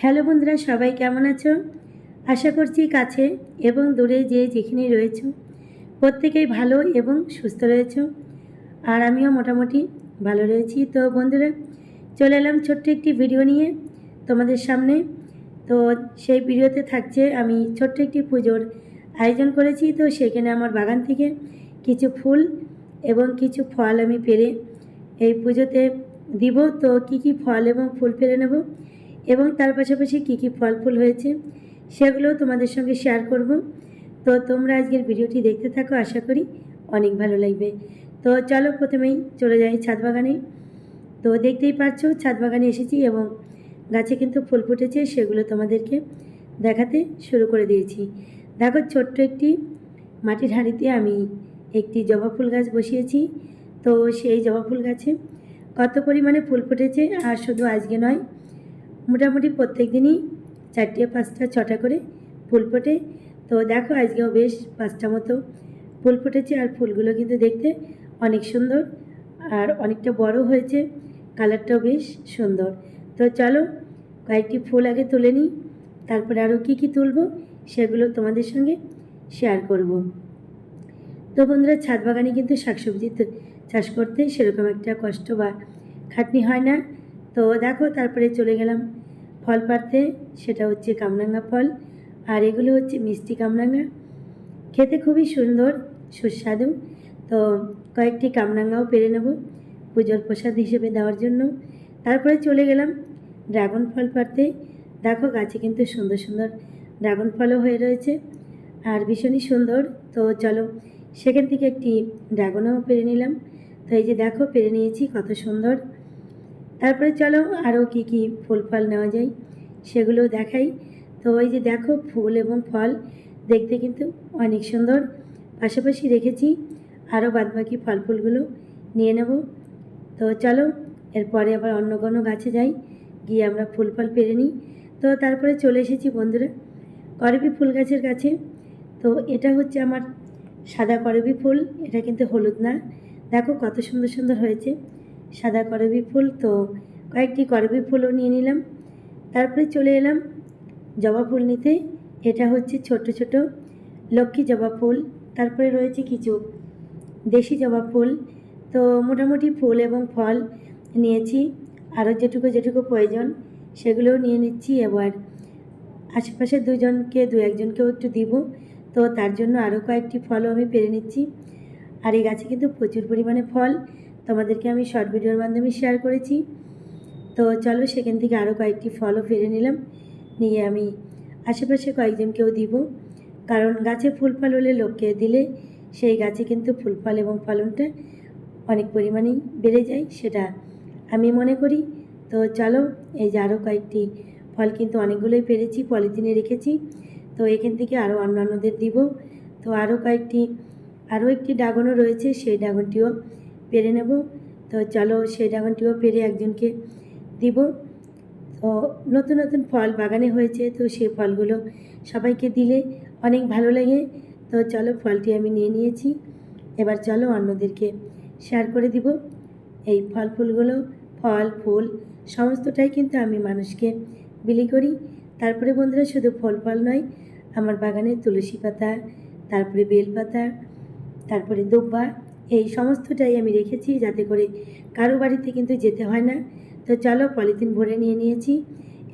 Hello বন্ধুরা, সবাই কেমন আছো? আশা করছি কাছে এবং দূরে যে যেখানে রয়েছো, প্রত্যেকেই ভালো এবং সুস্থ রয়েছো। আর আমিও মোটামুটি ভালো রয়েছি। তো বন্ধুরা, চলে এলাম ছোট্ট একটি ভিডিও নিয়ে তোমাদের সামনে। তো সেই ভিডিওতে থাকছে, আমি ছোট্ট একটি পুজোর আয়োজন করেছি। তো সেখানে আমার বাগান থেকে কিছু ফুল এবং কিছু ফল আমি পেরে এই পুজোতে দিব। তো কি কি ফল এবং ফুল পেরে নেব এবং তার পাশাপাশি কী কী ফল ফুল হয়েছে সেগুলোও তোমাদের সঙ্গে শেয়ার করব। তো তোমরা আজকের ভিডিওটি দেখতে থাকো, আশা করি অনেক ভালো লাগবে। তো চলো প্রথমেই চলে যাই ছাদ বাগানে। তো দেখতেই পাচ্ছো, ছাদ বাগানে এসেছি এবং গাছে কিন্তু ফুল ফুটেছে, সেগুলো তোমাদেরকে দেখাতে শুরু করে দিয়েছি। দেখো, ছোট্ট একটি মাটির হাঁড়িতে আমি একটি জবা ফুল গাছ বসিয়েছি। তো সেই জবা ফুল গাছে কত পরিমাণে ফুল ফুটেছে আর শুধু আজকে নয় মোটামুটি প্রত্যেক দিনই চারটে, পাঁচটা, ছটা করে ফুল ফোটে। তো দেখো আজকেও বেশ পাঁচটা মতো ফুল ফুটেছে আর ফুলগুলো কিন্তু দেখতে অনেক সুন্দর আর অনেকটা বড় হয়েছে, কালারটাও বেশ সুন্দর। তো চলো কয়েকটি ফুল আগে তুলে নিই, তারপরে আরও কী কী তুলব সেগুলো তোমাদের সঙ্গে শেয়ার করব। তো বন্ধুরা ছাদ বাগানে কিন্তু শাকসবজি চাষ করতে সেরকম একটা কষ্ট বা খাটনি হয় না। তো দেখো তারপরে চলে গেলাম ফল পাড়তে, সেটা হচ্ছে কামরাঙ্গা ফল। আর এগুলো হচ্ছে মিষ্টি কামরাঙ্গা। খেতে খুবই সুন্দর, সুস্বাদু। তো কয়েকটি কামরাঙ্গাও পেরে নেব পুজোর প্রসাদ হিসেবে দেওয়ার জন্য। তারপরে চলে গেলাম ড্রাগন ফল পাড়তে। দেখো, গাছে কিন্তু সুন্দর সুন্দর ড্রাগন ফলও হয়ে রয়েছে। আর ভীষণই সুন্দর। তো চলো, সেখান থেকে একটি ড্রাগনও পেরে নিলাম। তো এই যে দেখো, পেরে নিয়েছি, কত সুন্দর। তারপরে চলো আরও কি কি ফুল ফল নেওয়া যায় সেগুলো দেখাই। তো ওই যে দেখো ফুল এবং ফল দেখতে কিন্তু অনেক সুন্দর। পাশাপাশি রেখেছি আরও বাদবাকি ফল ফুলগুলো নিয়ে নেব। তো চলো এরপরে আবার অন্য কোনো গাছে যাই, গিয়ে আমরা ফুল ফল পেরে নিই। তো তারপরে চলে এসেছি বন্ধুরা করবি ফুল গাছের কাছে। তো এটা হচ্ছে আমার সাদা করবি ফুল, এটা কিন্তু হলুদ না। দেখো কত সুন্দর সুন্দর হয়েছে। সাদা করবি ফুল তো কয়েকটি করবি ফুলও নিয়ে নিলাম। তারপরে চলে এলাম জবা ফুল নিতে। এটা হচ্ছে ছোট ছোট লক্ষ্মী জবা ফুল। তারপরে রয়েছে কিছু দেশি জবা ফুল। তো মোটামুটি ফুল এবং ফল নিয়েছি। আরও যেটুকু যেটুকু প্রয়োজন সেগুলোও নিয়ে নিচ্ছি এবার। আশেপাশে দুজনকে, দু একজনকেও একটু দিব। তো তার জন্য আরও কয়েকটি ফলও আমি পেরে নিচ্ছি। আর এই গাছে কিন্তু প্রচুর পরিমাণে ফল। তোমাদেরকে আমি শর্ট ভিডিওর মাধ্যমে শেয়ার করেছি। তো চলো সেখান থেকে আরও কয়েকটি ফলও ফেরে নিলাম। নিয়ে আমি আশেপাশে কয়েকজনকেও দিব। কারণ গাছে ফুল ফল হলে লোককে দিলে সেই গাছে কিন্তু ফুল ফল এবং ফলনটা অনেক পরিমাণেই বেড়ে যায়, সেটা আমি মনে করি। তো চলো, এই যে আরও কয়েকটি ফল কিন্তু অনেকগুলোই পেরেছি, পলিথিনে রেখেছি। তো এখান থেকে আরও অন্যান্যদের দিব। তো আরও কয়েকটি আরও একটি ড্রাগনও রয়েছে, সেই ড্রাগনটিও পেরে নেব। তো চলো সেই ড্রাগনটিও পেরে একজনকে দিব। তো নতুন নতুন ফল বাগানে হয়েছে, তো সেই ফলগুলো সবাইকে দিলে অনেক ভালো লাগে। তো চলো ফলটি আমি নিয়ে নিয়েছি। এবার চলো অন্যদেরকে শেয়ার করে দিব। এই ফল ফুলগুলো, ফল, ফুল, সমস্তটাই কিন্তু আমি মানুষকে বিলি করি। তারপরে বন্ধুরা শুধু ফল ফল নয়, আমার বাগানে তুলসী পাতা, তারপরে বেল পাতা, তারপরে দুব্বা এই সমস্তটাই আমি রেখেছি যাতে করে কারও বাড়িতে কিন্তু যেতে হয় না। তো চলো পলিথিন ভরে নিয়ে নিয়েছি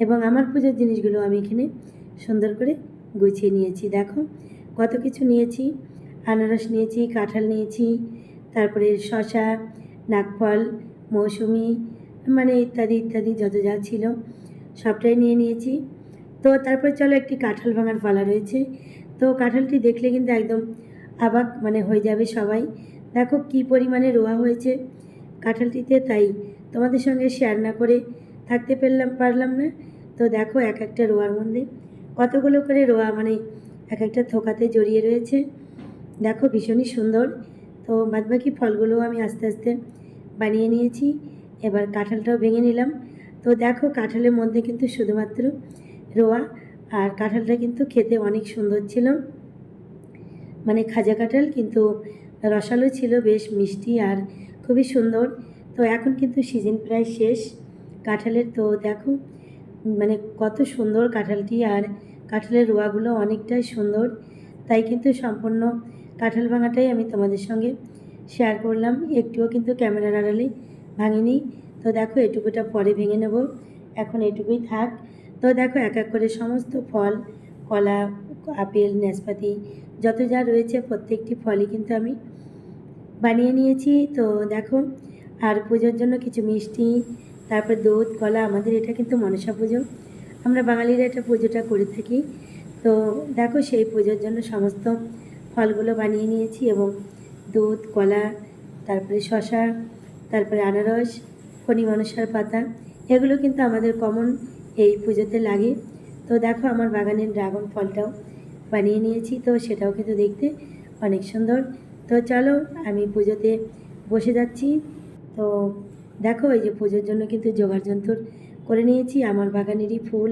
এবং আমার পুজোর জিনিসগুলো আমি এখানে সুন্দর করে গুছিয়ে নিয়েছি। দেখো কত কিছু নিয়েছি। আনারস নিয়েছি, কাঁঠাল নিয়েছি, তারপরে শশা নাগফল, মৌসুমি মানে ইত্যাদি ইত্যাদি যত যা ছিল সবটাই নিয়ে নিয়েছি। তো তারপর চলো একটি কাঁঠাল ভাঙার পালা রয়েছে। তো কাঁঠালটি দেখলে কিন্তু একদম অবাক মানে হয়ে যাবে সবাই। দেখো কি পরিমাণে রোয়া হয়েছে কাঁঠালটিতে, তাই তোমাদের সঙ্গে শেয়ার না করে থাকতে পারলাম পারলাম না। তো দেখো এক একটা রোয়ার মধ্যে কতগুলো করে রোয়া মানে এক একটা থোকাতে জড়িয়ে রয়েছে। দেখো ভীষণই সুন্দর। তো বাদবাকি ফলগুলোও আমি আস্তে আস্তে বানিয়ে নিয়েছি। এবার কাঁঠালটাও ভেঙে নিলাম। তো দেখো কাঁঠালের মধ্যে কিন্তু শুধুমাত্র রোয়া আর কাঁঠালটা কিন্তু খেতে অনেক সুন্দর ছিল। মানে খাজা কাঁঠাল কিন্তু রসালো ছিল, বেশ মিষ্টি আর খুবই সুন্দর। তো এখন কিন্তু সিজন প্রায় শেষ। কাঁঠালের তো দেখো মানে কত সুন্দর কাঁঠালটি আর কাঁঠালের রোয়াগুলো অনেকটাই সুন্দর। তাই কিন্তু সম্পূর্ণ কাঁঠাল ভাঙাটাই আমি তোমাদের সঙ্গে শেয়ার করলাম। একটুও কিন্তু ক্যামেরার আড়ালে ভাঙিনি। তো দেখো, এটুকুটা পরে ভেঙে নেব। এখন এটুকুই থাক। তো দেখো, এক এক করে সমস্ত ফল, কলা আপেল, নাশপাতি, যত যা রয়েছে প্রত্যেকটি ফলই কিন্তু আমি বানিয়ে নিয়েছি। তো দেখো, আর পুজোর জন্য কিছু মিষ্টি, তারপর দুধ, কলা, আমাদের এটা কিন্তু মনসা পুজো। আমরা বাঙালিরা এটা পুজোটা করে থাকি। তো দেখো, সেই পুজোর জন্য সমস্ত ফলগুলো বানিয়ে নিয়েছি এবং দুধ, কলা, তারপরে শশা তারপরে আনারস ফণি মনসার পাতা, এগুলো কিন্তু আমাদের কমন এই পুজোতে লাগে। তো দেখো, আমার বাগানের ড্রাগন ফলটাও বানিয়ে নিয়েছি, তো সেটাও কিন্তু দেখতে অনেক সুন্দর। তো চলো, আমি পুজোতে বসে যাচ্ছি। তো দেখো, এই যে পুজোর জন্য কিন্তু জোগাড় যন্ত্র করে নিয়েছি। আমার বাগানেরই ফুল,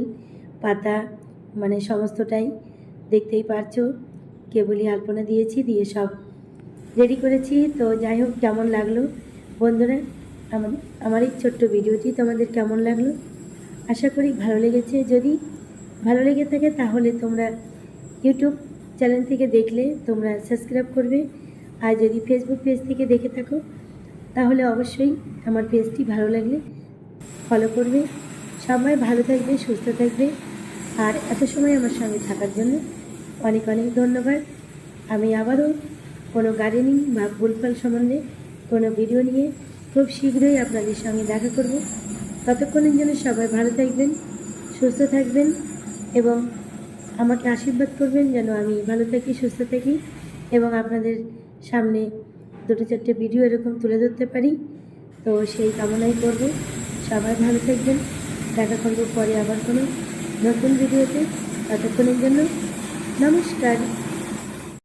পাতা মানে সমস্তটাই দেখতেই পারছ। কেবলই আলপনা দিয়েছি, দিয়ে সব রেডি করেছি। তো যাই হোক, কেমন লাগল বন্ধুরা? আমার আমার এই ছোট্ট ভিডিওটি তোমাদের কেমন লাগল? আশা করি ভালো লেগেছে। যদি ভালো লেগে থাকে, তাহলে তোমরা ইউটিউব চ্যানেল থেকে দেখলে তোমরা সাবস্ক্রাইব করবে। আর যদি ফেসবুক পেজ থেকে দেখে থাকো, তাহলে অবশ্যই আমার পেজটি ভালো লাগলে ফলো করবে। সবাই ভালো থাকবে, সুস্থ থাকবে। আর এত সময় আমার সঙ্গে থাকার জন্য অনেক অনেক ধন্যবাদ। আমি আবারও কোনো গার্ডেনিং বা ফুলফল সম্বন্ধে কোনো ভিডিও নিয়ে খুব শীঘ্রই আপনাদের সঙ্গে দেখা করব। ততক্ষণের জন্য সবাই ভালো থাকবেন, সুস্থ থাকবেন এবং আমাকে আশীর্বাদ করবেন যেন আমি ভালো থাকি, সুস্থ থাকি এবং আপনাদের সামনে দুটো চারটে ভিডিও এরকম তুলে ধরতে পারি। তো সেই কামনাই করব। সবাই ভালো থাকবেন। দেখা করব পরে আবার কোনো নতুন ভিডিওতে ততক্ষণের জন্য নমস্কার।